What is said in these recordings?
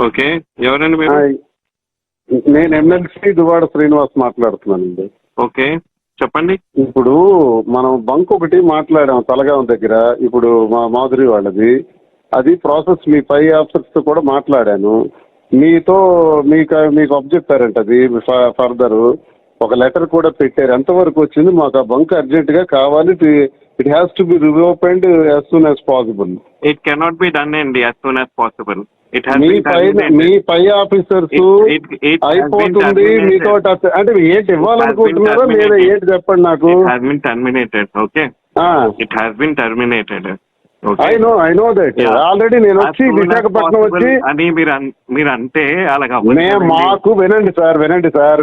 Okay. ఎవరండి మీరు. నేను ఎమ్మెల్సీ దువాడ శ్రీనివాస్ మాట్లాడుతున్నానండి. ఓకే. చెప్పండి. ఇప్పుడు మనం బంక్ ఒకటి మాట్లాడాం తలగాం దగ్గర. ఇప్పుడు మా మాధురి వాళ్ళది. అది ప్రాసెస్ మీ పై ఆఫీసర్స్తో కూడా మాట్లాడాను. మీతో మీకు మీకు అబ్జెక్టారంట అది ఫర్దర్. ఒక లెటర్ కూడా పెట్టారు. ఎంతవరకు వచ్చింది? మాకు ఆ బంక్ అర్జెంట్ గా కావాలి it has to be reopened as soon as possible it cannot be done అండి as soon as possible it మీ పై మీ పై officers It- it- it has been అయిపోతుంది terminated. మీతో టచ్ అంటే ఏంటి ఇవ్వాలనుకుంటున్నారో It has been లేదా terminated. ఏంటి చెప్పండి నాకు? It has been terminated okay it has been terminated I know I know that already నేను వచ్చి విశాఖపట్నం వచ్చి అని మీరు అన్- మీరు అంటే అలాగా మే మాకు వినండి సార్ వినండి sir.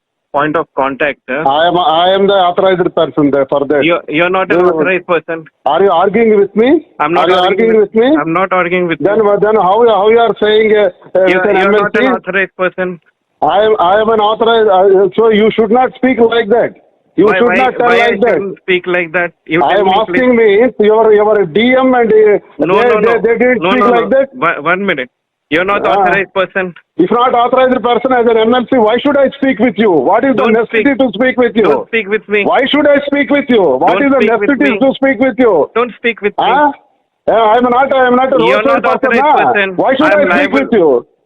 point of contact. Uh, I am I am the authorized person there for that. You're, you're not an authorized person. Are you arguing with me? I'm not are you arguing with me? I'm not arguing with Then you. then how how you are saying uh, uh You're, an you're not an authorized person. I am I am an authorized. Uh, so you should not speak like that. You why should why, not tell why like I that. speak like that? You I am me, please. asking me if your your DM and uh, No, they, no, no. they, they didn't no, speak no, no. like that. One minute. You're not Ah. authorized person. If not authorized person as an MLC, why should I speak with you? What is Don't the necessity speak. to speak with you? Don't speak with me. Why should I speak with you? What Don't is the necessity to speak with you? Don't speak with me. Huh? Yeah, I am not. I am not a You're not person. authorized huh? person. Why should I'm I speak liable. with you?